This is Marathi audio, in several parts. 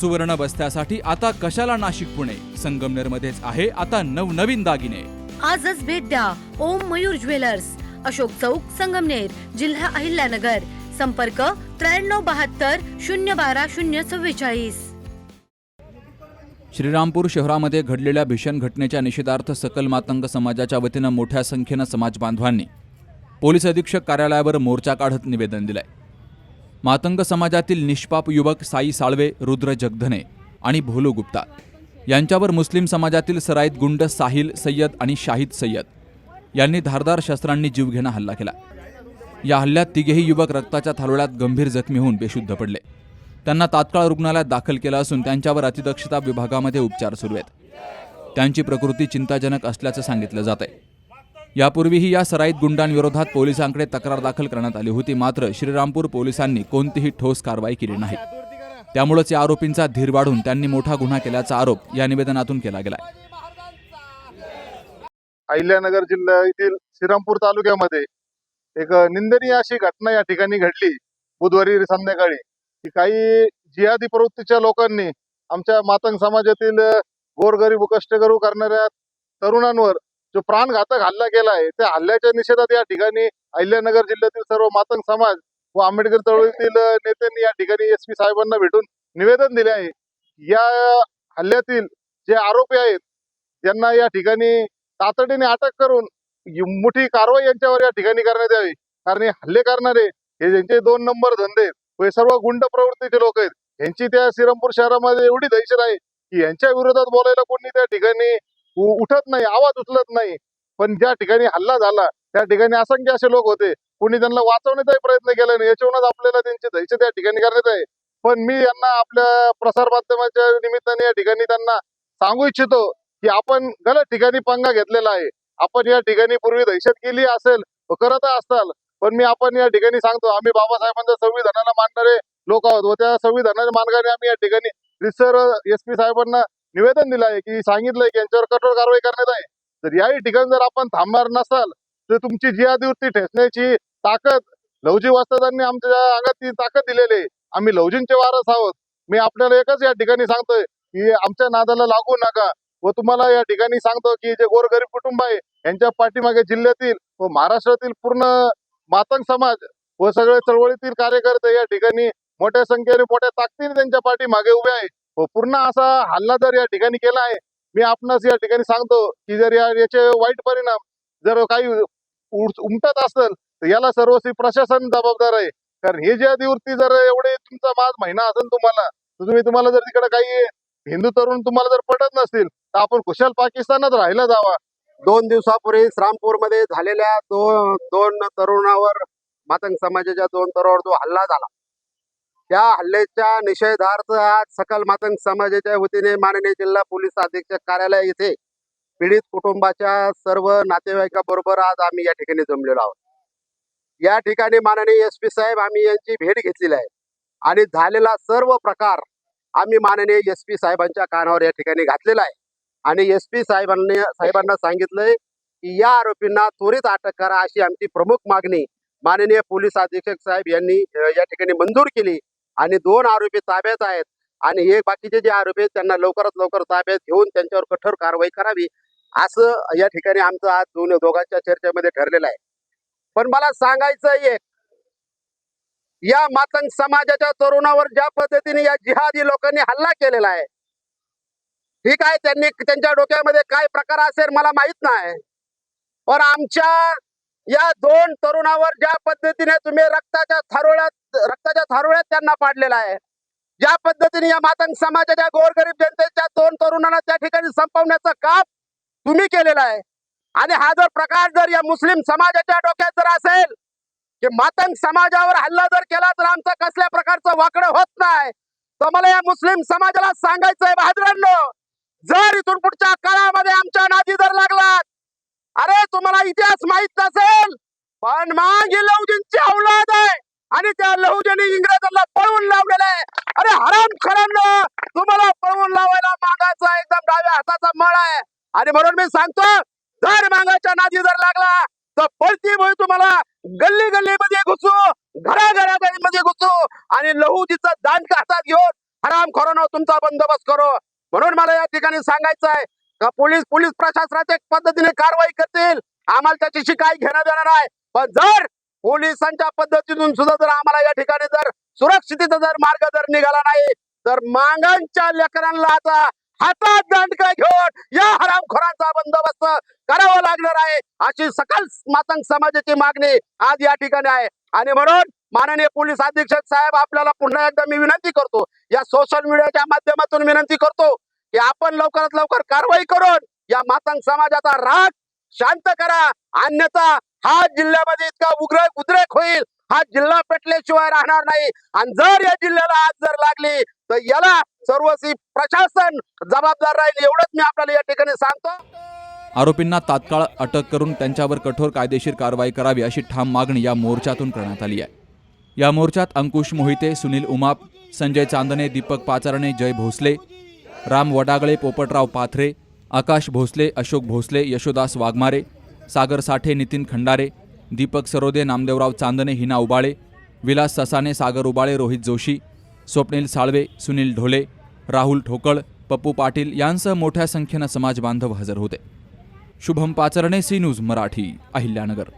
सुवर्ण बस्त्यासाठी आता कशाला नाशिक पुणे? संगमनेर मध्येच आहे आता नवनवीन दागिने. आजच भेट द्या ओम मयूर ज्वेलर्स. अशोक चौक संगमनेर जिल्हा अहिल्यानगर. संपर्क त्र्याण्णव बहात्तर शून्य बारा शून्य चव्वेचाळीस. श्रीरामपूर शहरामध्ये घडलेल्या भीषण घटनेच्या निषेधार्थ सकल मातंग समाजाच्या वतीनं मोठ्या संख्येनं समाज बांधवांनी पोलीस अधीक्षक कार्यालयावर मोर्चा काढत निवेदन दिलंय. मातंग समाजातील निष्पाप युवक साई साळवे रुद्र जगधने आणि भोलू गुप्ता. यांच्यावर मुस्लिम समाजातील सराईत गुंड साहिल सय्यद आणि शाहिद सय्यद यांनी धारदार शस्त्रांनी जीवघेणा हल्ला केला. या हल्ल्यात तिघेही युवक रक्ताच्या थालोळ्यात गंभीर जखमी होऊन बेशुद्ध पडले. त्यांना तात्काळ रुग्णालयात दाखल केलं असून त्यांच्यावर अतिदक्षता विभागामध्ये उपचार सुरू आहेत. त्यांची प्रकृती चिंताजनक असल्याचं सांगितलं जात आहे यापूर्वीही या सराईत गुंडांविरोधात पोलिसांकडे तक्रार दाखल करण्यात आली होती. मात्र श्रीरामपूर पोलिसांनी कोणतीही ठोस कारवाई केली नाही. त्यामुळेच या आरोपींचा धीर वाढून त्यांनी मोठा गुन्हा केल्याचा आरोप या निवेदनातून केला गेला अहिल्यानगर जिल्ह्यातील श्रीरामपूर तालुक्यामध्ये एक निंदनीय अशी घटना या ठिकाणी घडली. बुधवारी संध्याकाळी की काही जिहादी प्रवृत्तीच्या लोकांनी आमच्या मातंग समाजातील गोरगरीब कष्टकरू करणाऱ्या तरुणांवर जो प्राणघातक हल्ला केला आहे त्या हल्ल्याच्या निषेधात या ठिकाणी अहिल्यानगर जिल्ह्यातील सर्व मातंग समाज व आंबेडकर चळवळीतील नेत्यांनी या ठिकाणी एस पी साहेबांना भेटून निवेदन दिले आहे. या हल्ल्यातील जे आरोपी आहेत त्यांना या ठिकाणी तातडीने अटक करून मोठी कारवाई यांच्यावर या ठिकाणी करण्यात यावी. कारण हे हल्ले करणारे हे ज्यांचे दोन नंबर धंदे आहेत, व हे सर्व गुंड प्रवृत्तीचे लोक आहेत यांची त्या श्रीरामपूर शहरामध्ये एवढी दहशत आहे की यांच्या विरोधात बोलायला कोणी त्या ठिकाणी उठत नाही आवाज उचलत नाही. पण ज्या ठिकाणी हल्ला झाला त्या ठिकाणी असंख्य असे लोक होते. कुणी त्यांना वाचवण्याचाही प्रयत्न केला नाही. याच्यावरूनच आपल्याला त्यांचे दहशत या ठिकाणी करण्यात आहे. पण मी यांना आपल्या प्रसार माध्यमाच्या निमित्ताने या ठिकाणी त्यांना सांगू इच्छितो की आपण गलत ठिकाणी पंगा घेतलेला आहे. आपण या ठिकाणी पूर्वी दहशत केली असेल करत असाल पण मी आपण या ठिकाणी सांगतो आम्ही बाबासाहेबांच्या संविधानाला मानणारे लोक आहोत व त्या संविधानाच्या मार्गाने आम्ही या ठिकाणी रिसर एस पी साहेबांना निवेदन दिलं आहे की सांगितलंय की यांच्यावर कठोर कारवाई करण्यात आहे. तर याही ठिकाणी जर आपण थांबणार नसाल तर तुमची जिहादीवरती ठेचण्याची ताकद लवजी वास्तदांनी आमच्या अंगात ती ताकद दिलेली आहे. आम्ही लवजींचे वारस आहोत. मी आपल्याला एकच या ठिकाणी सांगतोय की आमच्या नादाला लागू नका व तुम्हाला या ठिकाणी सांगतो की जे गोरगरीब कुटुंब आहे यांच्या पाठीमागे जिल्ह्यातील व महाराष्ट्रातील पूर्ण मातंग समाज व सगळे चळवळीतील कार्यकर्ते या ठिकाणी मोठ्या संख्येने मोठ्या ताकदीने त्यांच्या पाठीमागे उभे आहे. हो, पूर्ण असा हल्ला जर या ठिकाणी केला आहे मी आपणास या ठिकाणी सांगतो की जर या याचे वाईट परिणाम जर काही उमटत असेल तर याला सर्वस्वी प्रशासन जबाबदार आहे. कारण हे ज्या दिवशी जर एवढे तुमचा माज महिना असेल तुम्हाला तर तुम्ही तुम्हाला जर तिकडे काही हिंदू तरुण तुम्हाला जर पटत नसतील तर आपण कुशल पाकिस्तानात राहायला जावा. दोन दिवसापूर्वी श्रामपूरमध्ये झालेल्या दोन दोन तरुणावर मातंग समाजाच्या दोन तरुणावर जो हल्ला झाला त्या हल्ल्याच्या निषेधार्थ आज सकल मातंग समाजाच्या वतीने माननीय जिल्हा पोलीस अधीक्षक कार्यालय येथे पीडित कुटुंबाच्या सर्व नातेवाईकाबरोबर आज आम्ही या ठिकाणी जमलेलो आहोत. या ठिकाणी माननीय एस पी साहेब आम्ही यांची भेट घेतलेली आहे आणि झालेला सर्व प्रकार आम्ही माननीय एस पी साहेबांच्या कानावर या ठिकाणी घातलेला आहे. आणि एस पी साहेबांनी साहेबांना सांगितलंय की या आरोपींना त्वरित अटक करा अशी आमची प्रमुख मागणी माननीय पोलीस अधीक्षक साहेब यांनी या ठिकाणी मंजूर केली. आणि दोन आरोपी ताब्यात आहेत. आणि हे बाकीचे जे आरोपी आहेत त्यांना लवकरात लवकर ताब्यात घेऊन त्यांच्यावर कठोर कारवाई करावी असं या ठिकाणी आमचं आज दोन दोघांच्या चर्चेमध्ये ठरलेलं आहे. पण मला सांगायचं एक या मातंग समाजाच्या तरुणावर ज्या पद्धतीने या जिहादी लोकांनी हल्ला केलेला आहे ठीक आहे त्यांनी त्यांच्या डोक्यामध्ये काय प्रकार असेल मला माहीत नाही पण आमच्या या दोन तरुणावर ज्या पद्धतीने तुम्ही रक्ताच्या थारोळ्यात रक्ताच्या थारोळ्यात त्यांना पाडलेला आहे. ज्या पद्धतीने या मातंग समाजाच्या गोरगरीब जनतेच्या दोन तरुणांना त्या ठिकाणी संपवण्याचं काम तुम्ही केलेलं आहे. आणि हा जर प्रकार जर या मुस्लिम समाजाच्या डोक्यात जर असेल की मातंग समाजावर हल्ला जर केला तर आमचं कसल्या प्रकारचं वाकडं होत नाही. तर मला या मुस्लिम समाजाला सांगायचंय बहादरांनो इथून पुढच्या काळामध्ये आमच्या नादी जर लागलात अरे तुम्हाला इतिहास माहीत नसेल पण मांग ही लहुजींची औलाद आहे. आणि त्या लहुजींनी इंग्रजांना पळवून लावलेलं आहे. अरे हराम खरांना तुम्हाला पळवून लावायला मागाचा एकदम डाव्या हाताचा मळ आहे. आणि म्हणून मी सांगतो जर मागाच्या नादी जर लागला तर पळती भोय तुम्हाला गल्ली गल्ली मध्ये घुसू घरा मध्ये घुसू आणि लहुजीचा दांडका हातात घेऊन हराम खोरानं तुमचा बंदोबस्त करू. म्हणून मला या ठिकाणी सांगायचं आहे का पोलीस पोलीस प्रशासनाच्या पद्धतीने कारवाई करतील? आम्हाला त्याच्याशी काही घेणं देणार आहे. पण जर पोलिसांच्या पद्धतीतून सुद्धा जर आम्हाला या ठिकाणी जर सुरक्षितेचा जर मार्ग जर निघाला नाही तर मांगांच्या लेकरांना आता हातात दंडका घेऊन या हरामखोरांचा बंदोबस्त करावा लागणार आहे. अशी सकल मातंग समाजाची मागणी आज या ठिकाणी आहे. आणि म्हणून माननीय पोलीस अधीक्षक साहेब आपल्याला पुन्हा एकदा मी विनंती करतो या सोशल मीडियाच्या माध्यमातून विनंती करतो की आपण लवकरात लवकर कारवाई करून या मातंग समाजाचा राग शांत करा. अन्यथा हा जिल्ह्यामध्ये इतका उग्र उद्रेक होईल. हा जिल्हा पेटल्याशिवाय राहणार नाही. आणि जर या जिल्ह्याला आज जर लागली तर याला सर्वस्वी प्रशासन जबाबदार राहील एवढंच मी आपल्याला या ठिकाणी सांगतो. आरोपींना तात्काळ अटक करून त्यांच्यावर कठोर कायदेशीर कारवाई करावी अशी ठाम मागणी या मोर्चातून करण्यात आली आहे. या मोर्चात अंकुश मोहिते सुनील उमाप संजय चांदणे दीपक पाचारणे जय भोसले राम वडागळे पोपटराव पाथरे आकाश भोसले अशोक भोसले यशोदास वाघमारे सागर साठे नितीन खंडारे दीपक सरोदे नामदेवराव चांदणे हिना उबाळे विलास ससाने सागर उबाळे रोहित जोशी स्वप्नील साळवे सुनील ढोले राहुल ठोकळ पप्पू पाटील यांसह मोठ्या संख्येनं समाज बांधव हजर होते. Shubham Pacharne C news Marathi Ahilyanagar.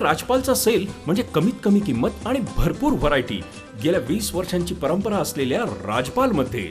राजपालचा sale म्हणजे कमीत कमी किंमत आणि भरपूर व्हरायटी गेल्या वीस वर्षांची परंपरा असलेल्या राजपालमध्ये